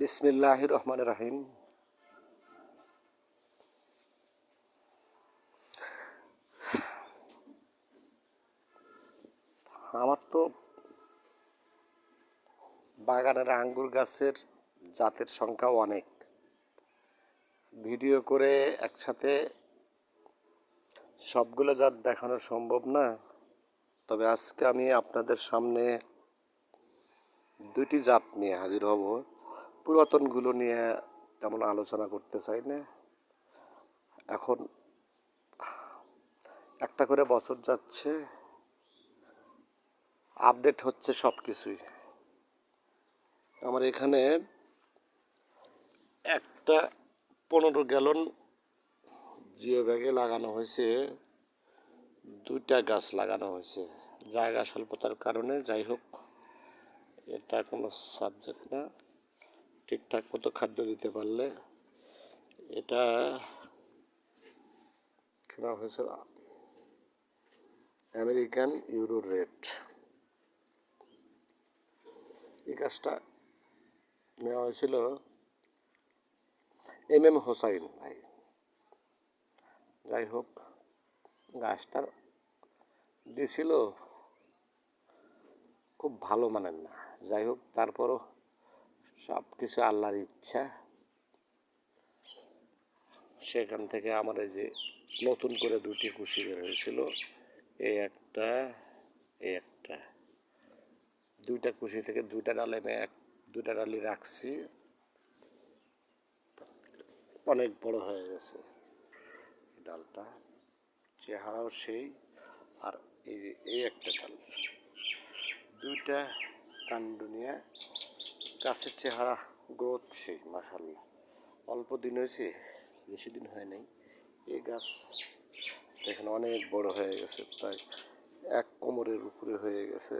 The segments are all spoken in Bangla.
বিসমিল্লাহ রহমান রাহিম আমার তো বাগানের আঙ্গুর গাছের জাতের সংখ্যা অনেক। ভিডিও করে একসাথে সবগুলো জাত দেখানো সম্ভব না, তবে আজকে আমি আপনাদের সামনে দুটি জাত নিয়ে হাজির হব। পুরাতনগুলো নিয়ে তেমন আলোচনা করতে চাই না এখন একটা করে বছর যাচ্ছে, আপডেট হচ্ছে সব কিছুই আমার এখানে একটা পনেরো গ্যালন জিও ব্যাগে লাগানো হয়েছে, দুইটা গাছ লাগানো হয়েছে। জায়গা স্বল্পতার কারণে, যাই হোক, এটা কোনো সাবজেক্ট না। ঠিকঠাক মতো খাদ্য দিতে পারলে এটা কেনা হয়েছিল আমেরিকান ইউরো রেট। এই গাছটা নেওয়া হয়েছিল এম এম হোসাইন ভাই। যাই হোক, গাছটার দিছিল খুব ভালো মানের না। যাই হোক, তারপরও সব কিছু আল্লাহর ইচ্ছা। সেখান থেকে আমার এই যে নতুন করে দুটি কুশি বের হয়েছিল, এই একটা এই একটা। দুইটা কুশি থেকে দুইটা ডালে এনে এক দুটা ডালি রাখছি। অনেক বড় হয়ে গেছে ডালটা। চেহারাও সেই, আর এই এই একটা ডাল। দুইটা কাণ্ড নিয়ে গাছের চেহারা গ্রোথ সেই মাসাল্লাহ অল্প দিন হয়েছে, বেশি দিন হয় নাই। এই গাছ দেখেন অনেক বড় হয়ে গেছে, প্রায় এক কোমরের উপরে হয়ে গেছে।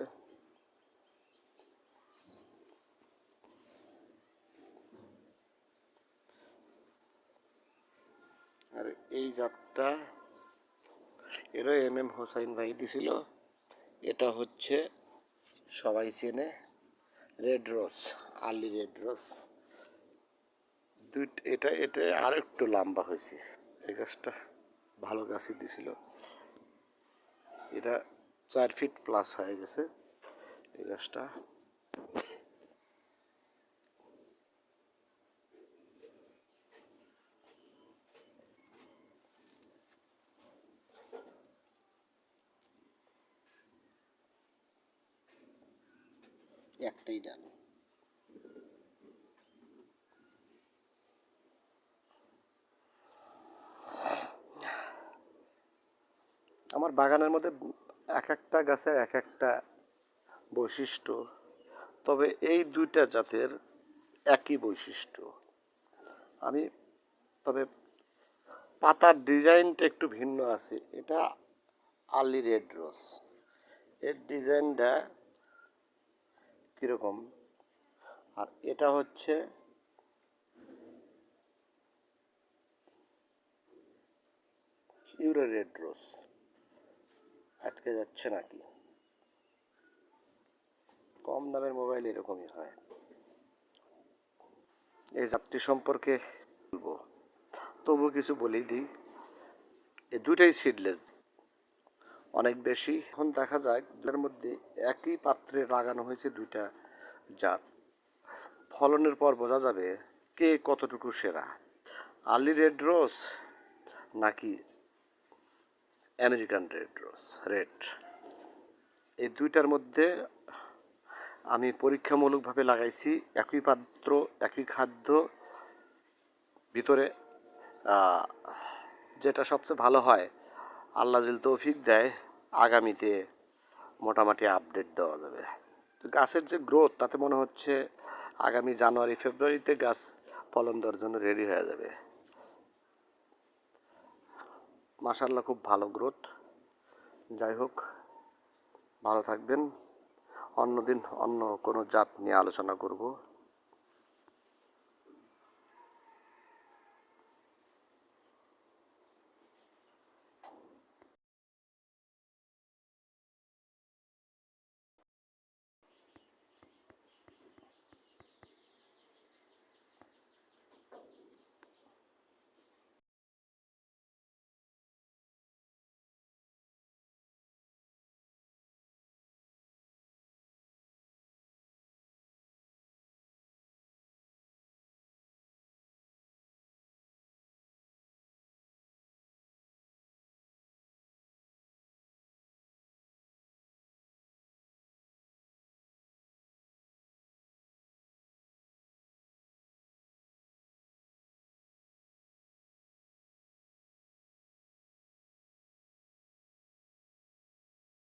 আর এই জাতটা এরও এম এম হোসাইন ভাই দিছিল। এটা হচ্ছে সবাই চেনে। Red rose early red rose দুই এটা এটা আর একটু লম্বা হয়েছে। এই গাছটা ভালো গাছই দিছিল। এটা চার ফিট প্লাস হয়ে গেছে। এই গাছটা একটাই ডাল। আমার বাগানের মধ্যে এক একটা গাছের এক একটা বৈশিষ্ট্য, তবে এই দুইটা জাতের একই বৈশিষ্ট্য। আমি, তবে পাতার ডিজাইনটা একটু ভিন্ন আছে। এটা আর্লি রেড রোজ। এর ডিজাইনটা কীরকম? আর এটা হচ্ছে ইউরো রেড রোজ আটকে যাচ্ছে নাকি? কম দামের মোবাইল এরকমই হয়। এই যাত্রী সম্পর্কে বলব। তবু কিছু বলেই দিই। এই দুটাই সিডলেস অনেক বেশি। এখন দেখা যায় দুটার মধ্যে একই পাত্রে লাগানো হয়েছে দুইটা জাত। ফলনের পর বোঝা যাবে কে কতটুকু সেরা। আর্লি রেড রোজ নাকি আমেরিকান রেড রোজ? রেড। এই দুইটার মধ্যে আমি পরীক্ষামূলকভাবে লাগাইছি একই পাত্র, একই খাদ্য, ভিতরে যেটা সবচেয়ে ভালো হয় আল্লাহ যদি তৌফিক দেয়, আগামীতে মোটামুটি আপডেট দেওয়া যাবে। তো গাছের যে গ্রোথ তাতে মনে হচ্ছে আগামী জানুয়ারি, ফেব্রুয়ারিতে গাছ ফলন দেওয়ার জন্য রেডি হয়ে যাবে। মাসাল্লাহ খুব ভালো গ্রোথ যাই হোক, ভালো থাকবেন। অন্যদিন অন্য কোনো জাত নিয়ে আলোচনা করব।